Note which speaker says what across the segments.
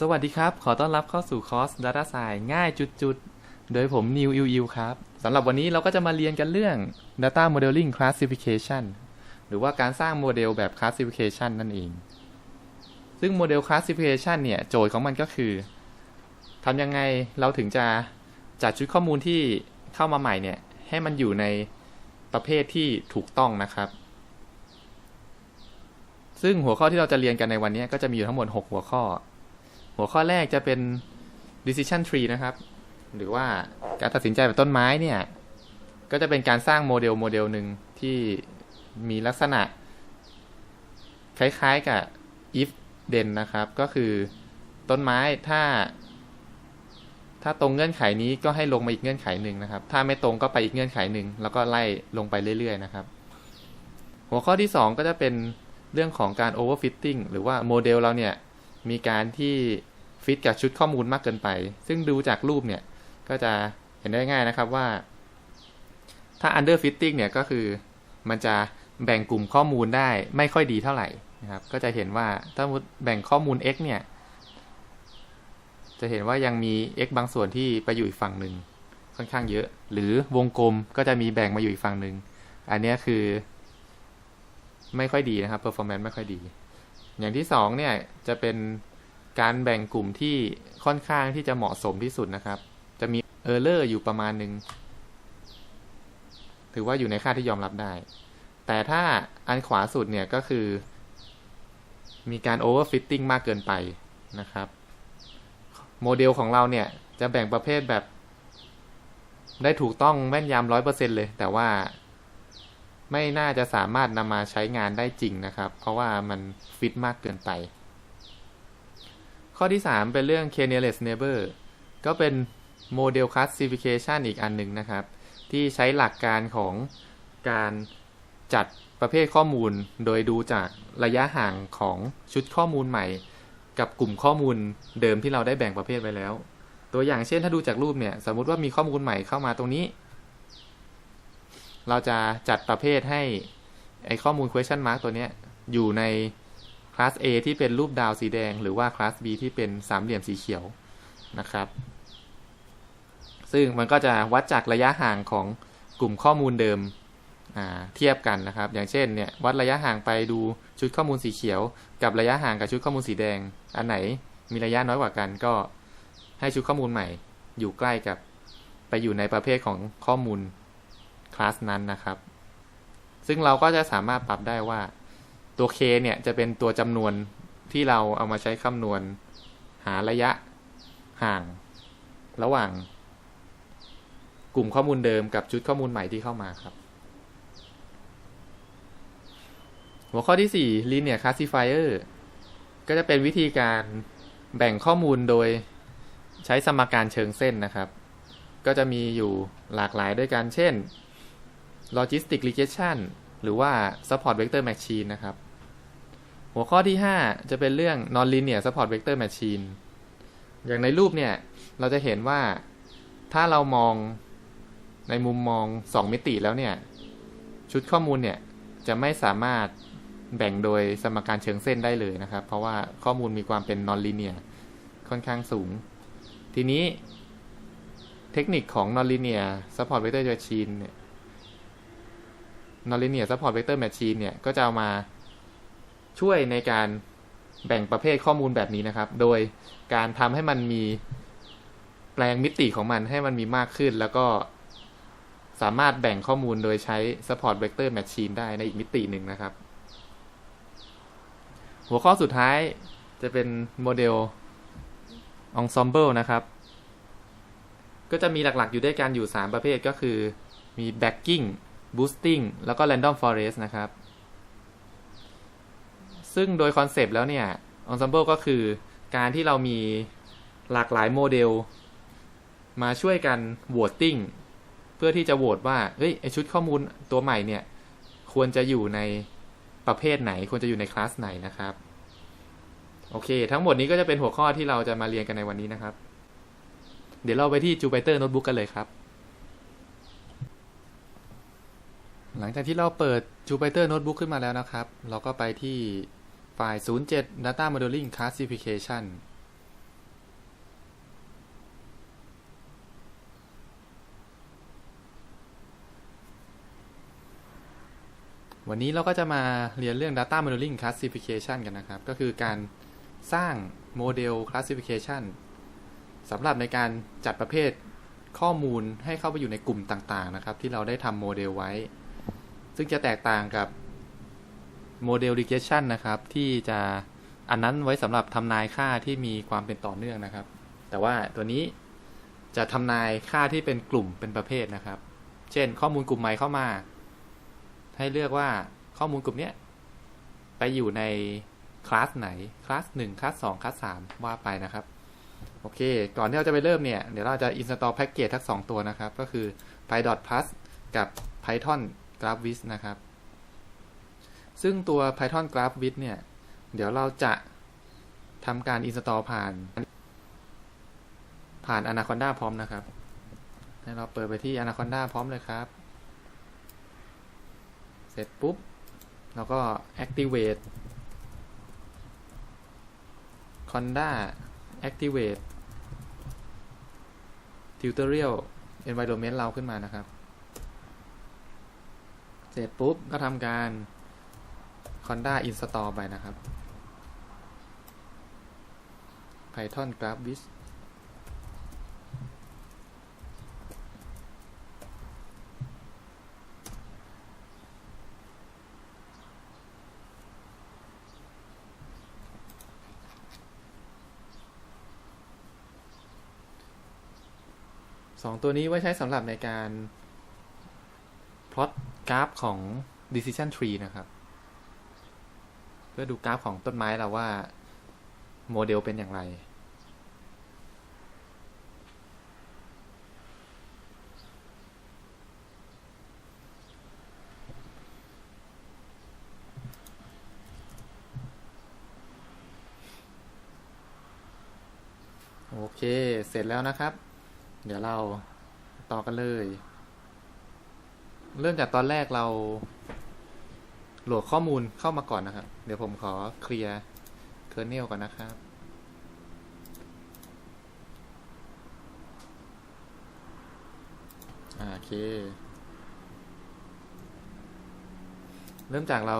Speaker 1: สวัสดีครับ ขอต้อนรับเข้าสู่คอร์ส Data Science ง่ายจุดๆ โดยผมนิวอิวอิวครับสำหรับวันนี้เราก็จะมาเรียนกันเรื่อง Data Modeling Classification หรือว่าการสร้างโมเดลแบบ Classification นั่นเอง ซึ่งโมเดล Classification เนี่ย โจทย์ของมันก็คือทำยังไงเราถึงจะจัดชุดข้อมูลที่เข้ามาใหม่เนี่ย ให้มันอยู่ในประเภทที่ถูกต้องนะครับ ซึ่งหัวข้อที่เราจะเรียนกันในวันนี้ก็จะมีอยู่ทั้งหมด 6 หัวข้อ หัวข้อแรกจะเป็น decision tree นะครับ หรือว่าการตัดสินใจแบบต้นไม้เนี่ย ก็จะเป็นการสร้างโมเดลโมเดลหนึ่งที่มีลักษณะ คล้ายๆกับ if then นะครับ ก็คือต้นไม้ถ้า ถ้าตรงเงื่อนไขนี้ก็ให้ลงมาอีกเงื่อนไขหนึ่งนะครับ ถ้าไม่ตรงก็ไปอีกเงื่อนไขหนึ่งแล้วก็ไล่ลงไปเรื่อยๆนะครับ หัวข้อที่ 2 ก็จะเป็นเรื่องของการ overfitting หรือว่าโมเดลเราเนี่ย มีการที่ฟิตกับชุดข้อมูลมากเกินไป ซึ่งดูจากรูปเนี่ย ก็จะเห็นได้ง่ายนะครับว่า ถ้า under fitting เนี่ยก็คือมันจะแบ่งกลุ่มข้อมูลได้ไม่ค่อยดีเท่าไหร่นะครับ ก็จะเห็นว่าถ้าแบ่งข้อมูล x เนี่ย จะเห็นว่ายังมี x บางส่วนที่ไปอยู่อีกฝั่งหนึ่งค่อนข้างเยอะ หรือวงกลมก็จะมีแบ่งมาอยู่อีกฝั่งหนึ่ง อันนี้คือ ไม่ค่อยดีนะครับ performance ไม่ค่อยดี อย่างที่สองเนี่ยจะเป็นการแบ่งกลุ่มที่ค่อนข้างที่จะเหมาะสมที่สุดนะครับ จะมี error อร์อยู่ประมาณหนึ่งถือว่าอยู่ในค่าที่ยอมรับได้ แต่ถ้าอันขวาสุดเนี่ยก็คือ มีการ overfitting มากเกินไปนะครับ โมเดลของเราเนี่ยจะแบ่งประเภทแบบ ได้ถูกต้องแม่นยำร้อยเปอร์เซ็นเลย แต่ว่า ไม่น่าจะสามารถนำมาใช้งานได้จริงนะครับ เพราะว่ามันฟิตมากเกินไป ข้อที่ 3 เป็นเรื่อง k nearest neighbor ก็เป็นโมเดล classification อีกอันหนึ่งนะครับ ที่ใช้หลักการของการจัดประเภทข้อมูล โดยดูจากระยะห่างของชุดข้อมูลใหม่ กับกลุ่มข้อมูลเดิมที่เราได้แบ่งประเภทไว้แล้ว ตัวอย่างเช่นถ้าดูจากรูปเนี่ย สมมติว่ามีข้อมูลใหม่เข้ามาตรงนี้ เราจะจัดประเภทให้ไอข้อมูล question mark ตัวนี้อยู่ในคลาส A ที่เป็นรูปดาวสีแดง หรือว่าคลาส B ที่เป็นสามเหลี่ยมสีเขียวนะครับ ซึ่งมันก็จะวัดจากระยะห่างของกลุ่มข้อมูลเดิมเทียบกันนะครับ อย่างเช่นเนี่ยวัดระยะห่างไปดูชุดข้อมูลสีเขียว กับระยะห่างกับชุดข้อมูลสีแดง อันไหนมีระยะน้อยกว่ากัน ก็ให้ชุดข้อมูลใหม่ อยู่ใกล้กับไปอยู่ในประเภทของข้อมูล คลาสนั้นนะครับ ซึ่งเราก็จะสามารถปรับได้ว่าตัว k เนี่ยจะเป็นตัวจำนวนที่เราเอามาใช้คำนวณ หาระยะห่าง ระหว่าง กลุ่มข้อมูลเดิมกับชุดข้อมูลใหม่ที่เข้ามาครับ หัวข้อที่ 4 linear classifier ก็จะเป็นวิธีการแบ่งข้อมูลโดยใช้สมการเชิงเส้นนะครับ ก็จะมีอยู่หลากหลายด้วยกัน เช่น logistic regression หรือว่า support vector machine นะครับ หัวข้อที่ 5 จะเป็นเรื่อง non-linear support vector machine อย่างในรูปเนี่ย เราจะเห็นว่าถ้าเรามองในมุมมอง 2 มิติแล้วเนี่ย ชุดข้อมูลเนี่ย จะไม่สามารถแบ่งโดยสมการเชิงเส้นได้เลยนะครับ เพราะว่าข้อมูลมีความเป็น non-linear ค่อนข้างสูง ทีนี้เทคนิคของ non-linear support vector machine เนี่ย nonlinear support vector machine เนี่ย ก็จะเอามาช่วยในการแบ่งประเภทข้อมูลแบบนี้นะครับ โดยการทำให้มันมีแปลงมิติของมันให้มันมีมากขึ้น แล้วก็สามารถแบ่งข้อมูลโดยใช้ support vector machine ได้ในอีกมิติหนึ่งนะครับ หัวข้อสุดท้ายจะเป็นโมเดล ensemble นะครับ ก็จะมีหลักๆอยู่ด้วยกันอยู่ 3 ประเภทก็คือมี backing boosting แล้วก็ random forest นะครับ ซึ่งโดยคอนเซปต์แล้วเนี่ย ensemble ก็คือการที่เรามีหลากหลายโมเดล มาช่วยกัน voting เพื่อที่จะโหวตว่า เฮ้ย ไอชุดข้อมูลตัวใหม่เนี่ย ควรจะอยู่ในประเภทไหน ควรจะอยู่ในคลาสไหนนะครับ โอเค ทั้งหมดนี้ก็จะเป็นหัวข้อที่เราจะมาเรียนกันในวันนี้นะครับ เดี๋ยวเราไปที่ Jupyter Notebook กันเลยครับ หลังจากที่เราเปิด Jupyter Notebook ขึ้นมาแล้วนะครับ เราก็ไปที่ไฟล์ 07 Data Modeling Classification วันนี้เราก็จะมาเรียนเรื่อง Data Modeling Classification กันนะครับ ก็คือการสร้างโมเดล Classification สำหรับในการจัดประเภทข้อมูลให้เข้าไปอยู่ในกลุ่มต่างๆนะครับ ที่เราได้ทำโมเดลไว้ ซึ่งจะแตกต่างกับโมเดล regression นะครับ ที่จะอันนั้นไว้สำหรับทำนายค่าที่มีความเป็นต่อเนื่องนะครับ แต่ว่าตัวนี้จะทำนายค่าที่เป็นกลุ่มเป็นประเภทนะครับ เช่น ข้อมูลกลุ่มใหม่เข้ามา ให้เลือกว่าข้อมูลกลุ่มนี้ไปอยู่ในคลาสไหน คลาส1คลาส2คลาส3ว่าไปนะครับ โอเค ก่อนที่เราจะไปเริ่มเนี่ย เดี๋ยวเราจะ install package ทั้ง 2 ตัวนะครับ ก็คือ py.plus กับ python graphviz นะครับ ซึ่งตัว python graphviz เนี่ย เดี๋ยวเราจะทำการ install ผ่าน ผ่าน anaconda พร้อมนะครับ เราเปิดไปที่ anaconda พร้อมเลยครับ เสร็จปุ๊บ แล้วก็ activate conda activate tutorial environment เราขึ้นมานะครับ เสร็จปุ๊บก็ทำการ conda install ไปนะครับ python graphviz สองตัวนี้ไว้ใช้สำหรับในการพลอต กราฟของ decision tree นะครับ เพื่อดูกราฟของต้นไม้เราว่า โมเดลเป็นอย่างไร โอเค เสร็จแล้วนะครับ เดี๋ยวเราต่อกันเลย เริ่มจากตอนแรกเราโหลดข้อมูลเข้ามาก่อนนะครับ เดี๋ยวผมขอเคลียร์เคอร์เนลก่อนนะครับ โอเค เริ่มจากเรา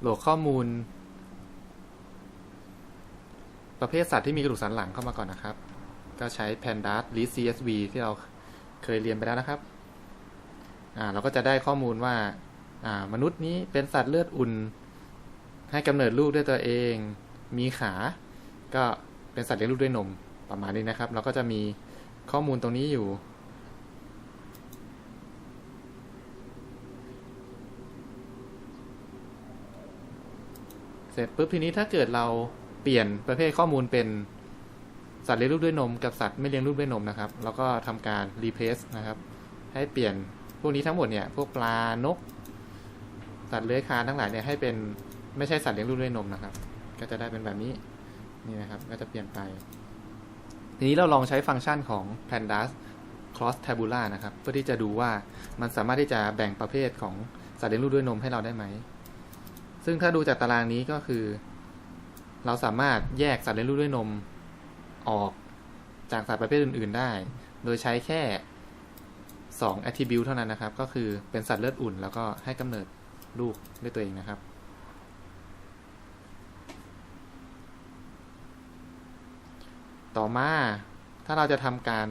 Speaker 1: โหลดข้อมูล ประเภทสัตว์ที่มีกระดูกสันหลังเข้ามาก่อนนะครับ ก็ใช้ pandas list csv ที่เราเคยเรียนไปแล้วนะครับ เราก็จะได้ข้อมูลว่าอ่ามนุษย์นี้เป็นสัตว์เลือดอุ่น ให้กำเนิดลูกด้วยตัวเอง มีขา ก็เป็นสัตว์เลี้ยงลูกด้วยนมประมาณนี้นะครับ เราก็จะมีข้อมูลตรงนี้อยู่ เสร็จปุ๊บทีนี้ถ้าเกิดเราเปลี่ยนประเภทข้อมูลเป็นสัตว์เลี้ยงลูกด้วยนม กับสัตว์ไม่เลี้ยงลูกด้วยนมนะครับ แล้วก็ทำการ replace นะครับ ให้เปลี่ยน วกนี้ทั้งหมดเนี่ยพวกปลานกสัตว์เลื้อยคลานทั้งหลายเนี่ยให้เป็นไม่ใช่สัตว์เลี้ยงลูกด้วยนมนะครับ ก็จะได้เป็นแบบนี้นี่นะครับก็จะเปลี่ยนไป ทีนี้เราลองใช้ฟังก์ชันของ pandas cross tabula นะครับ เพื่อที่จะดูว่ามันสามารถที่จะแบ่งประเภทของสัตว์เลี้ยงลูกด้วยนมให้เราได้ไหม ซึ่งถ้าดูจากตารางนี้ก็คือ เราสามารถแยกสัตว์เลี้ยงลูกด้วยนมออกจากสัตว์ประเภทอื่น ๆ ได้ โดยใช้แค่ 2 attribute เท่านั้นนะครับ ก็คือเป็นสัตว์เลือดอุ่น แล้วก็ให้กำเนิดลูกด้วยตัวเองนะครับ ต่อมาถ้าเราจะทำการ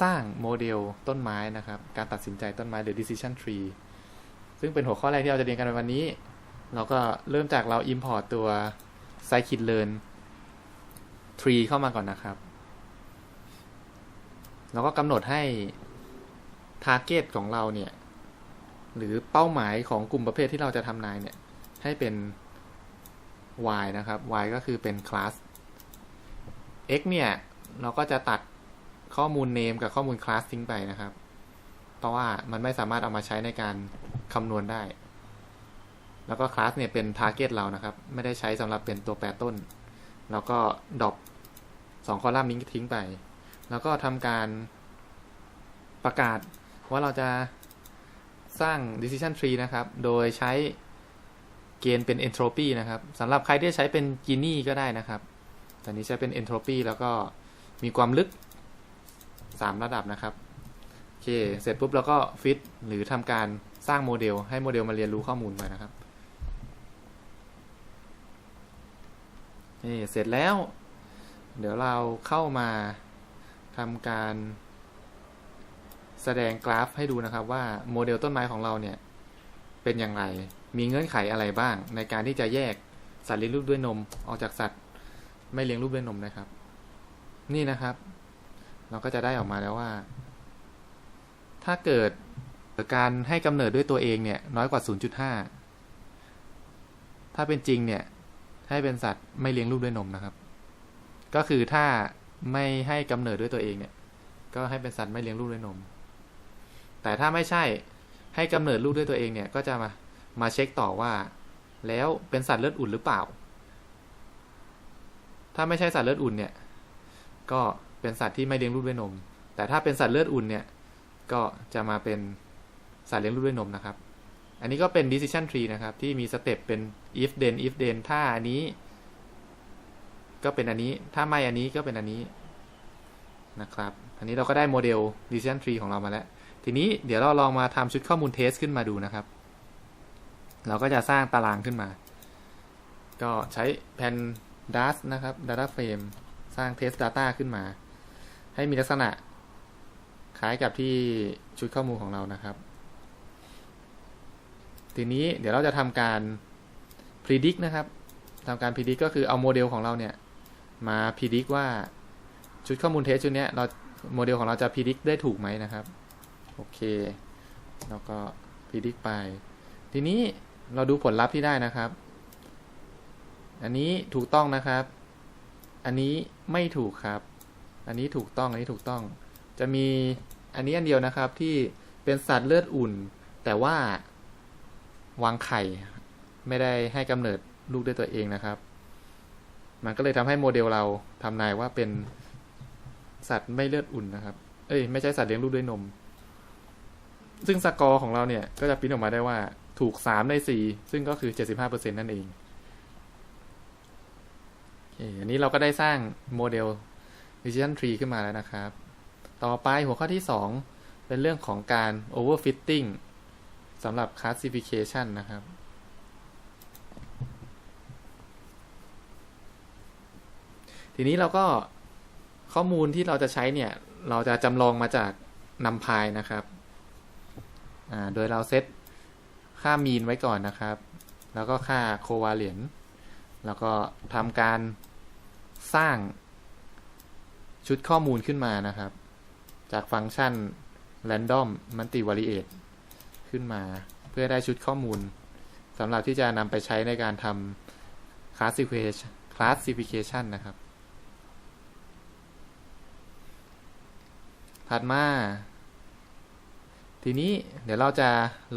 Speaker 1: สร้างโมเดลต้นไม้นะครับ การตัดสินใจต้นไม้หรือ decision tree ซึ่งเป็นหัวข้อแรกที่เราจะเรียนกันในวันนี้ เราก็เริ่มจากเรา import ตัว scikit-learn tree เข้ามาก่อนนะครับ แล้วก็กำหนดให้ target ของเราเนี่ย หรือเป้าหมายของกลุ่มประเภทที่เราจะทำนายเนี่ย ให้เป็น y นะครับ y ก็คือเป็น class x เนี่ย เราก็จะตัดข้อมูล name กับข้อมูล class ทิ้งไปนะครับ เพราะว่ามันไม่สามารถเอามาใช้ในการคำนวณได้ แล้วก็ class เนี่ยเป็น target เรานะครับ ไม่ได้ใช้สำหรับเป็นตัวแปรต้น แล้วก็ดรอปสองคอลัมน์นี้ทิ้งไป แล้วก็ทำการประกาศว่าเราจะสร้าง decision tree นะครับ โดยใช้เกณฑ์เป็น entropy นะครับสำหรับใครที่ใช้เป็น Gini ก็ได้นะครับ ตอนนี้ใช้เป็น entropy แล้วก็มีความลึก 3 ระดับนะครับโอเค เสร็จปุ๊บแล้วก็ fit หรือทำการสร้างโมเดล ให้โมเดลมาเรียนรู้ข้อมูลมานะครับนี่เสร็จแล้ว เดี๋ยวเราเข้ามา ทำการแสดงกราฟให้ดูนะครับว่าโมเดลต้นไม้ของเราเนี่ย เป็นอย่างไร มีเงื่อนไขอะไรบ้าง ในการที่จะแยกสัตว์เลี้ยงลูกด้วยนม ออกจากสัตว์ ไม่เลี้ยงลูกด้วยนมนะครับ นี่นะครับ เราก็จะได้ออกมาแล้วว่า ถ้าเกิดการให้กำเนิดด้วยตัวเองเนี่ย น้อยกว่า 0.5 ถ้าเป็นจริงเนี่ย ให้เป็นสัตว์ไม่เลี้ยงลูกด้วยนมนะครับ ก็คือถ้า ไม่ให้กำเนิดด้วยตัวเองเนี่ย ก็ให้เป็นสัตว์ไม่เลี้ยงลูกด้วยนม แต่ถ้าไม่ใช่ให้กำเนิดลูกด้วยตัวเองเนี่ย ก็จะมามาเช็คต่อว่า แล้วเป็นสัตว์เลือดอุ่นหรือเปล่า ถ้าไม่ใช่สัตว์เลือดอุ่นเนี่ย ก็เป็นสัตว์ที่ไม่เลี้ยงลูกด้วยนม แต่ถ้าเป็นสัตว์เลือดอุ่นเนี่ย ก็จะมาเป็นสัตว์เลี้ยงลูกด้วยนมนะครับ อันนี้ก็เป็น decision tree นะครับ ที่มีสเต็ปเป็น if then if then ถ้าอันนี้ ก็เป็นอันนี้ ถ้าไม่อันนี้ก็เป็นอันนี้นะครับ อันนี้เราก็ได้โมเดล decision tree ของเรามาแล้ว ทีนี้เดี๋ยวเราลองมาทำชุดข้อมูลเทสขึ้นมาดูนะครับ เราก็จะสร้างตารางขึ้นมา ก็ใช้แผ่น DAS นะครับ Data Frame สร้าง Test Data ขึ้นมา ให้มีลักษณะคล้ายกับที่ชุดข้อมูลของเรานะครับ ทีนี้เดี๋ยวเราจะทำการ predict นะครับทำการ predict ก็คือเอาโมเดลของเราเนี่ย มา predict ว่าชุดข้อมูลเทสชุดนี้เราโมเดลของเราจะ predict ได้ถูกไหมนะครับ โอเค แล้วก็ predict ไป ทีนี้เราดูผลลัพธ์ที่ได้นะครับ อันนี้ถูกต้องนะครับ อันนี้ไม่ถูกครับ อันนี้ถูกต้อง อันนี้ถูกต้อง จะมีอันนี้อันเดียวนะครับที่เป็นสัตว์เลือดอุ่น แต่ว่าวางไข่ ไม่ได้ให้กำเนิดลูกด้วยตัวเองนะครับ มันก็เลยทำให้โมเดลเราทำนายว่าเป็นสัตว์ไม่เลือดอุ่นนะครับ เอ้ยไม่ใช่สัตว์เลี้ยงลูกด้วยนม ซึ่งสกอร์ของเราเนี่ยก็จะพิมพ์ออกมาได้ว่าถูก3ใน4ซึ่งก็คือ75%นั่นเองโอเคอันนี้เราก็ได้สร้างโมเดล decision tree ขึ้นมาแล้วนะครับ ต่อไปหัวข้อที่ 2 เป็นเรื่องของการ overfitting สำหรับ classification นะครับ ทีนี้เราก็ข้อมูลที่เราจะใช้เนี่ย เราจะจำลองมาจากนำพายนะครับโดยเราเซตค่ามีนไว้ก่อนนะครับ แล้วก็ค่าโควาเลนแล้วก็ทำการสร้างชุดข้อมูลขึ้นมานะครับ จากฟังก์ชัน random multivariate ขึ้นมา เพื่อได้ชุดข้อมูลสำหรับที่จะนำไปใช้ในการทำ classification classification นะครับ ถัดมา ทีนี้เดี๋ยวเราจะ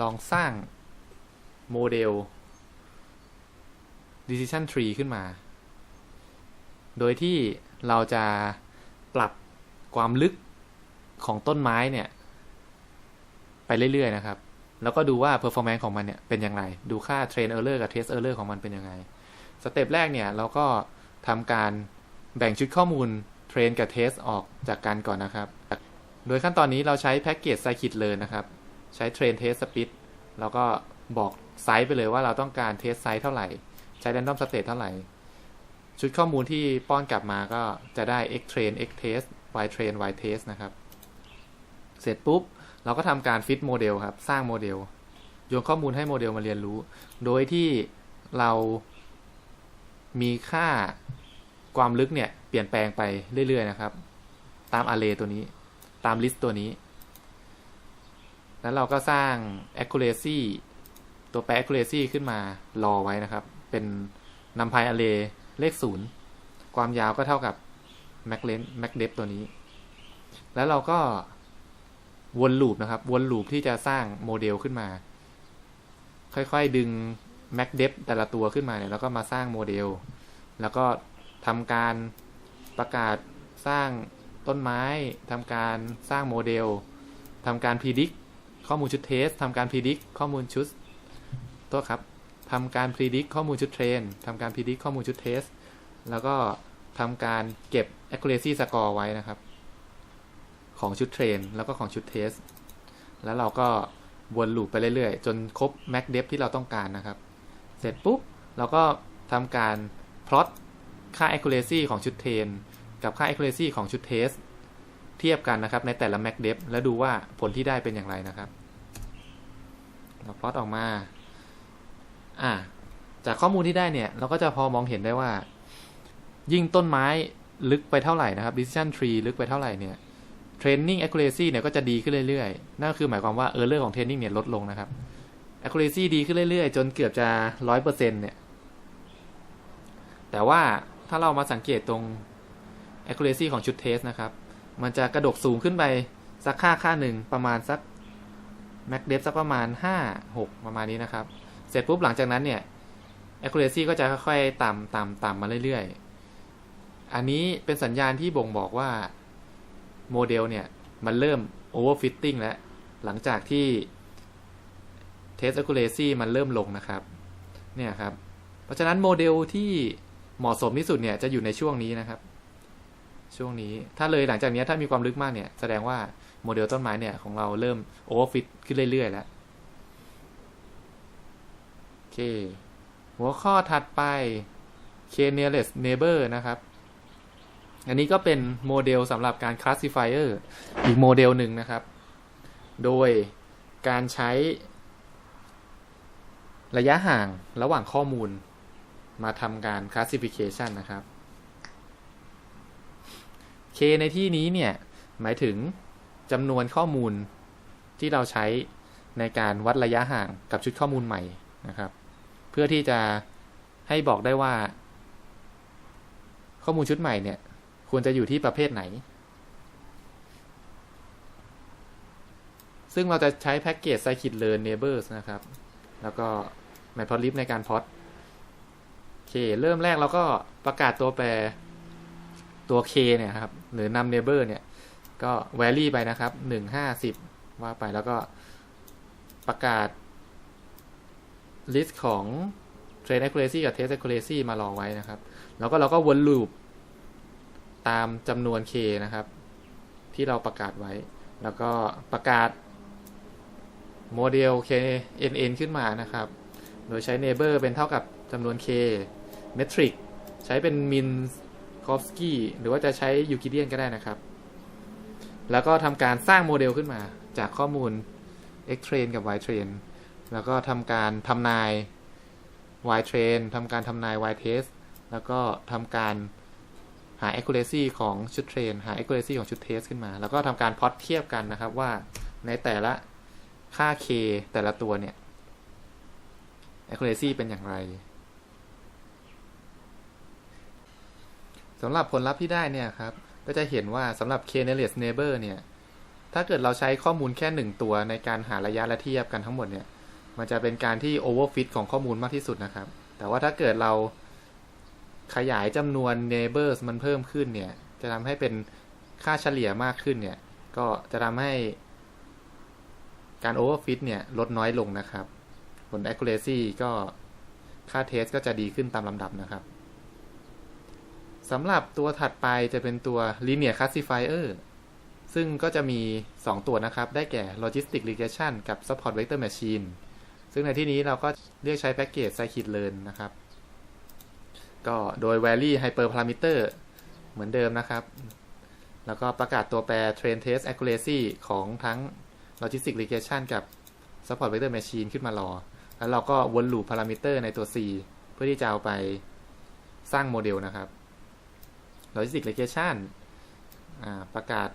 Speaker 1: ลองสร้างโมเดล decision tree ขึ้นมา โดยที่เราจะปรับความลึกของต้นไม้เนี่ย ไปเรื่อยๆนะครับ แล้วก็ดูว่า performance ของมันเนี่ยเป็นยังไง ดูค่า train error กับ test error ของมันเป็นยังไง สเต็ปแรกเนี่ย เราก็ทำการแบ่งชุดข้อมูล train กับ test ออกจากกันก่อนนะครับ โดยขั้นตอนนี้เราใช้แพ็กเกจ scikit-learn นะครับ ใช้ train test speed แล้วก็บอกไซส์ไปเลยว่าเราต้องการเทสไซส์เท่าไหร่ ใช้ random state เท่าไหร่ ชุดข้อมูลที่ป้อนกลับมาก็จะได้ x train x test y train y test นะครับ เสร็จปุ๊บ เราก็ทำการ fit โมเดลครับ สร้างโมเดล โยนข้อมูลให้โมเดลมาเรียนรู้ โดยที่เรามีค่าความลึกเนี่ย เปลี่ยนแปลงไปเรื่อยๆนะครับ ตาม array ตัวนี้ ตาม list ตัวนี้ แล้วเราก็สร้าง accuracy ตัวแปร accuracy ขึ้นมารอไว้นะครับ เป็นนำพาย array เลขศูนย์ความยาวก็เท่ากับ max length max depth ตัวนี้ แล้วเราก็วนลูปนะครับ วนลูปที่จะสร้างโมเดลขึ้นมา ค่อยๆดึง max depth แต่ละตัวขึ้นมาเนี่ยแล้วก็มาสร้างโมเดล แล้วก็ทำการประกาศสร้าง ต้นไม้ทำการสร้างโมเดลทำการ predict ข้อมูลชุดเทสทำการ predict ข้อมูลชุดตัวครับทำการ predict ข้อมูลชุดเทรนทำการ predict ข้อมูลชุดเทสแล้วก็ทำการเก็บ accuracy score ไว้นะครับ ของชุดเทรนแล้วก็ของชุดเทสแล้วเราก็วนลูปไปเรื่อยๆ จนครบ max depth ที่เราต้องการนะครับ เสร็จปุ๊บ เราก็ทำการ plot ค่า accuracy ของชุด train กับค่า accuracy ของชุด test เทียบกันนะครับในแต่ละ max depth แล้วดูว่าผลที่ได้เป็นอย่างไรนะครับ เรา plot ออกมา อ่า จากข้อมูลที่ได้เนี่ย เราก็จะพอมองเห็นได้ว่า ยิ่งต้นไม้ลึกไปเท่าไหร่นะครับ decision tree ลึกไปเท่าไหร่เนี่ย training accuracy เนี่ยก็จะดีขึ้นเรื่อยๆ นั่นคือหมายความว่า error ของ training เนี่ยลดลงนะครับ accuracy ดีขึ้นเรื่อยๆ จนเกือบจะร้อยเปอร์เซ็นเนี่ย แต่ว่าถ้าเรามาสังเกตตรง accuracy ของชุด test นะครับ มันจะกระดกสูงขึ้นไป สักค่าค่าหนึ่งประมาณสัก max depth สักประมาณ 5 6 ประมาณนี้นะครับ เสร็จปุ๊บหลังจากนั้นเนี่ย accuracy ก็จะค่อยๆ ต่ำต่ำต่ำมาเรื่อยๆ อันนี้เป็นสัญญาณที่บ่งบอกว่าโมเดลเนี่ยมันเริ่ม overfitting แล้ว หลังจากที่ test accuracy มันเริ่มลงนะครับ เนี่ยครับ เพราะฉะนั้นโมเดลที่เหมาะสมที่สุดเนี่ยจะอยู่ในช่วงนี้นะครับ ช่วงนี้ ถ้าเลยหลังจากนี้ถ้ามีความลึกมากเนี่ย แสดงว่าโมเดลต้นไม้เนี่ย ของเราเริ่ม overfit ขึ้นเรื่อย ๆ แล้ว โอเค หัวข้อถัดไป k nearest neighbor นะครับ อันนี้ก็เป็นโมเดลสำหรับการ classifier อีกโมเดลหนึ่งนะครับ โดยการใช้ระยะห่างระหว่างข้อมูลมาทำการ classification นะครับ k ในที่นี้เนี่ย หมายถึงจำนวนข้อมูลที่เราใช้ในการวัดระยะห่างกับชุดข้อมูลใหม่นะครับ เพื่อที่จะให้บอกได้ว่า ข้อมูลชุดใหม่เนี่ย ควรจะอยู่ที่ประเภทไหน ซึ่งเราจะใช้แพ็กเกจ scikit-learn neighbors นะครับ แล้วก็ matplotlib ในการพอ t โอเคเริ่มแรกเราก็ประกาศตัวแปร ตัว k เนี่ยครับ หรือนำ neighbor เนี่ย ก็ vary ไปนะครับหนึ่งห้าสิบว่าไปแล้วก็ประกาศ list ของ train accuracy กับ test accuracy มารอไว้นะครับ แล้วก็เราก็วนลูปตามจำนวน k นะครับ ที่เราประกาศไว้ แล้วก็ประกาศโมเดล knn ขึ้นมานะครับ โดยใช้ neighbor เป็นเท่ากับจำนวน k metric ใช้เป็น min k o v s k y หรือว่าจะใช้ Euclidean ก็ได้นะครับ แล้วก็ทำการสร้างโมเดลขึ้นมาจากข้อมูล x train กับ y train แล้วก็ทำการทำนาย y train ทำการทำนาย y test แล้วก็ทำการหา accuracy ของชุด train หา accuracy ของชุด test ขึ้นมา แล้วก็ทำการพอ t เทียบกันนะครับว่าในแต่ละค่า k แต่ละตัวเนี่ย accuracy เป็นอย่างไร สำหรับผลลัพธ์ที่ได้เนี่ยครับ ก็จะเห็นว่าสำหรับ k nearest neighbor เนี่ย ถ้าเกิดเราใช้ข้อมูลแค่หนึ่งตัวในการหาระยะและเทียบกันทั้งหมดเนี่ย มันจะเป็นการที่ overfit ของข้อมูลมากที่สุดนะครับ แต่ว่าถ้าเกิดเราขยายจำนวน neighbors มันเพิ่มขึ้นเนี่ย จะทำให้เป็นค่าเฉลี่ยมากขึ้นเนี่ย ก็จะทำให้การ overfit เนี่ยลดน้อยลงนะครับ ผล accuracy ก็ค่า test ก็จะดีขึ้นตามลำดับนะครับ สำหรับตัวถัดไปจะเป็นตัว linear classifier ซึ่งก็จะมี 2 ตัวนะครับ ได้แก่ logistic regression กับ support vector machine ซึ่งในที่นี้เราก็เรียกใช้แพ็กเกจ scikit-learn นะครับ ก็โดย vary hyperparameter เหมือนเดิมนะครับ แล้วก็ประกาศตัวแปร train test accuracy ของทั้ง logistic regression กับ support vector machine ขึ้นมารอ แล้วเราก็วนลูปพารามิเตอร์ในตัว c เพื่อที่จะเอาไปสร้างโมเดลนะครับ logistic regression ประกาศ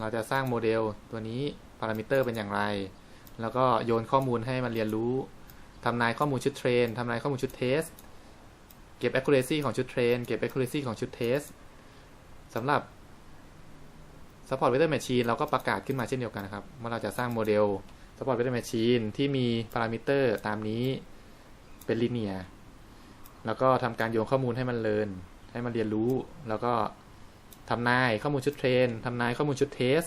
Speaker 1: เราจะสร้างโมเดลตัวนี้พารามิเตอร์เป็นอย่างไร แล้วก็โยนข้อมูลให้มันเรียนรู้ทำนายข้อมูลชุดเทรนทำนายข้อมูลชุดเทส เก็บ accuracy ของชุดเทรนเก็บ accuracy ของชุดเทสสำหรับ support vector machine เราก็ประกาศขึ้นมาเช่นเดียวกันนะครับว่าเราจะสร้างโมเดล support vector machine ที่มีพารามิเตอร์ตามนี้เป็น linear แล้วก็ทำการโยนข้อมูลให้มันเรียน ให้มันเรียนรู้ แล้วก็ทำนายข้อมูลชุดเทรนทำนายข้อมูลชุดเทส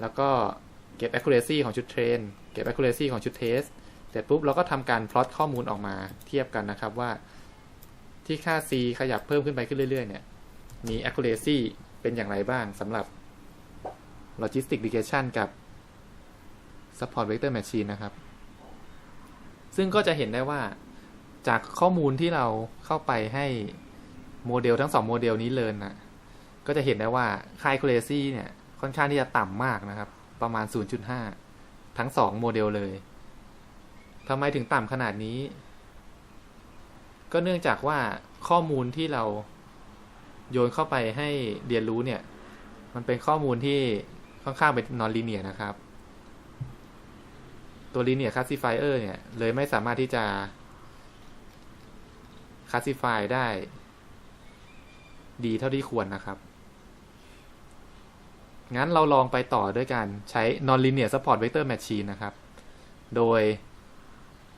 Speaker 1: แล้วก็เก็บ accuracy ของชุดเทรน เก็บ accuracy ของชุดเทส เสร็จปุ๊บเราก็ทำการพลอตข้อมูลออกมาเทียบกันนะครับว่า ที่ค่า c ขยับเพิ่มขึ้นไปขึ้นเรื่อย ๆ เนี่ย มี accuracy เป็นอย่างไรบ้างสำหรับ logistic regression กับ support vector machine นะครับ ซึ่งก็จะเห็นได้ว่า จากข้อมูลที่เราเข้าไปให้โมเดลทั้งสองโมเดลนี้เลยนะก็จะเห็นได้ว่าค่า accuracy เนี่ย ค่อนข้างที่จะต่ำมากนะครับ ประมาณ 0.5 ทั้งสองโมเดลเลยทำไมถึงต่ำขนาดนี้ ก็เนื่องจากว่าข้อมูลที่เราโยนเข้าไปให้เรียนรู้เนี่ย มันเป็นข้อมูลที่ค่อนข้างเป็น non linear นะครับ ตัว linear classifier เนี่ย เลยไม่สามารถที่จะ classify ได้ ดีเท่าที่ควรนะครับ งั้นเราลองไปต่อด้วยการใช้ non-linear support vector machine นะครับ โดย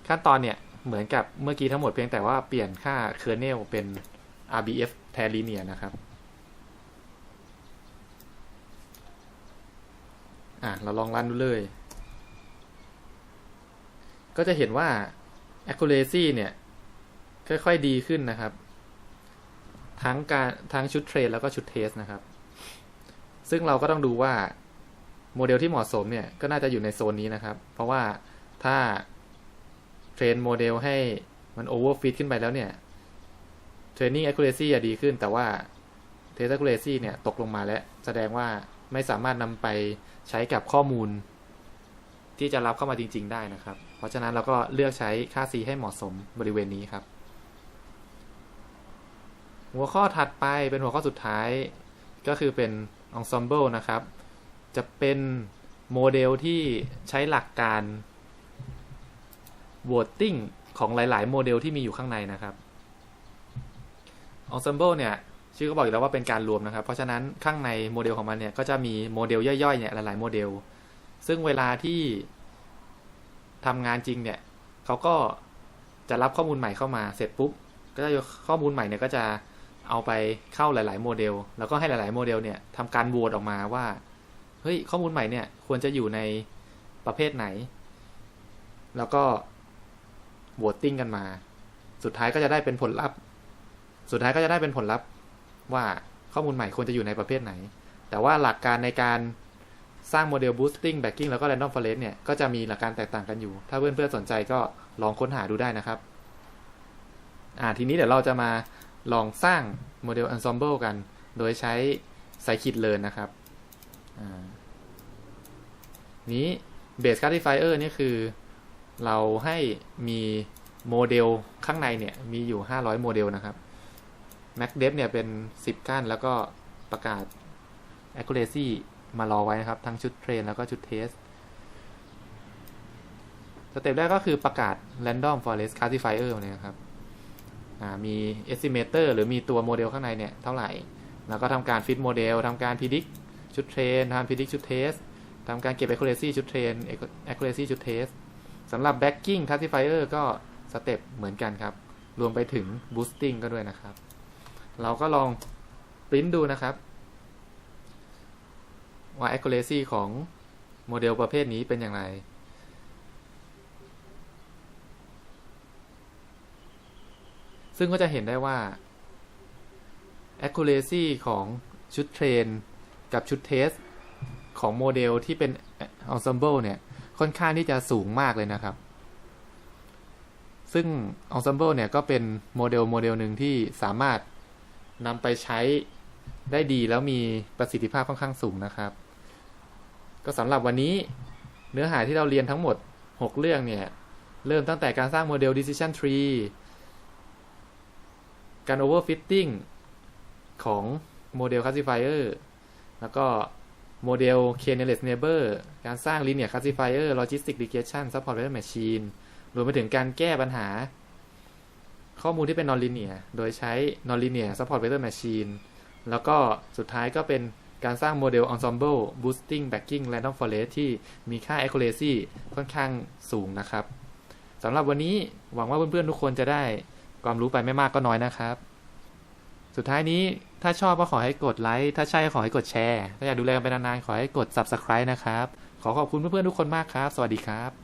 Speaker 1: ขั้นตอนเนี่ย เหมือนกับเมื่อกี้ทั้งหมดเพียงแต่ว่าเปลี่ยนค่า kernel เป็น RBF แทน linear นะครับอะ เราลองรันดูเลย ก็จะเห็นว่า accuracy เนี่ย ค่อยๆดีขึ้นนะครับ ทั้งการทั้งชุดเทรนแล้วก็ชุดเทสนะครับ ซึ่งเราก็ต้องดูว่าโมเดลที่เหมาะสมเนี่ยก็น่าจะอยู่ในโซนนี้นะครับ เพราะว่าถ้าเทรนโมเดลให้มันโอเวอร์ฟิตขึ้นไปแล้วเนี่ย training accuracy อะดีขึ้น แต่ว่า test accuracy เนี่ยตกลงมาแล้ว แสดงว่าไม่สามารถนำไปใช้กับข้อมูล ที่จะรับเข้ามาจริง ๆ ได้นะครับ เพราะฉะนั้นเราก็เลือกใช้ค่า C ให้เหมาะสมบริเวณนี้ครับ หัวข้อถัดไปเป็นหัวข้อสุดท้ายก็คือเป็น ensemble นะครับ จะเป็นโมเดลที่ใช้หลักการ voting ของหลาย ๆ โมเดลที่มีอยู่ข้างในนะครับ ensemble เนี่ย ชื่อก็บอกอยู่แล้วว่าเป็นการรวมนะครับ เพราะฉะนั้นข้างในโมเดลของมันเนี่ย ก็จะมีโมเดลย่อย ๆ เนี่ยหลาย ๆ โมเดล ซึ่งเวลาที่ทำงานจริงเนี่ยเขาก็จะรับข้อมูลใหม่เข้ามาเสร็จปุ๊บก็จะข้อมูลใหม่เนี่ยก็จะ เอาไปเข้าหลาย ๆ โมเดล แล้วก็ให้หลาย ๆ โมเดลเนี่ยทำการโหวตออกมาว่า เฮ้ย ข้อมูลใหม่เนี่ย ควรจะอยู่ในประเภทไหน แล้วก็โหวตติ้งกันมา สุดท้ายก็จะได้เป็นผลลัพธ์ สุดท้ายก็จะได้เป็นผลลัพธ์ว่าข้อมูลใหม่ควรจะอยู่ในประเภทไหน แต่ว่าหลักการในการสร้างโมเดล boosting backing แล้วก็ random forest เนี่ย ก็จะมีหลักการแตกต่างกันอยู่ ถ้าเพื่อนๆสนใจก็ลองค้นหาดูได้นะครับ อ่า ทีนี้เดี๋ยวเราจะมา ลองสร้างโมเดล ensemble กัน โดยใช้ scikit-learn นะครับ นี้ base classifier นี่คือ เราให้มีโมเดลข้างในเนี่ย มีอยู่ 500 โมเดลนะครับ macdef เนี่ยเป็น 10ก้านแล้วก็ประกาศ accuracy มารอไว้นะครับ ทั้งชุดเทรนแล้วก็ชุดเทสสเต็ปแรกก็คือประกาศ random forest classifier เนี่ยครับ มี estimator หรือมีตัวโมเดลข้างในเนี่ยเท่าไหร่ แล้วก็ทำการ fit โมเดลทำการ predict ชุดเทรนทำ predict ชุดเทสทำการเก็บ accuracy ชุดเทรน accuracy ชุดเทสสำหรับ backing classifier ก็สเต็ปเหมือนกันครับ รวมไปถึง boosting ก็ด้วยนะครับ เราก็ลองปริ้นดูนะครับว่า accuracy ของโมเดลประเภทนี้เป็นอย่างไร ซึ่งก็จะเห็นได้ว่า accuracy ของชุดเทรน กับชุดเทส ของโมเดลที่เป็น ensemble เนี่ย ค่อนข้างที่จะสูงมากเลยนะครับ ซึ่ง ensemble เนี่ย ก็เป็นโมเดลโมเดลหนึ่งที่สามารถนำไปใช้ได้ดีแล้วมีประสิทธิภาพค่อนข้างสูงนะครับ ก็สำหรับวันนี้เนื้อหาที่เราเรียนทั้งหมด 6 เรื่องเนี่ย เริ่มตั้งแต่การสร้างโมเดล decision tree การ overfitting ของโมเดล classifier แล้วก็โมเดล k-nearest neighbor การสร้าง linear classifier logistic regression support vector machine รวมไปถึงการแก้ปัญหา ข้อมูลที่เป็น non-linear โดยใช้ non-linear support vector machine แล้วก็สุดท้ายก็เป็นการสร้างโมเดล ensemble boosting backing random forest ที่มีค่า accuracy ค่อนข้างสูงนะครับสำหรับวันนี้หวังว่าเพื่อนๆทุกคนจะได้ ความรู้ไปไม่มากก็น้อยนะครับ สุดท้ายนี้ถ้าชอบก็ขอให้กดไลค์ถ้าใช่ก็ขอให้กดแชร์ ถ้าอยากดูแลกันไปนานๆขอให้กด subscribe นะครับ ขอขอบคุณเพื่อนๆทุกคนมากครับ สวัสดีครับ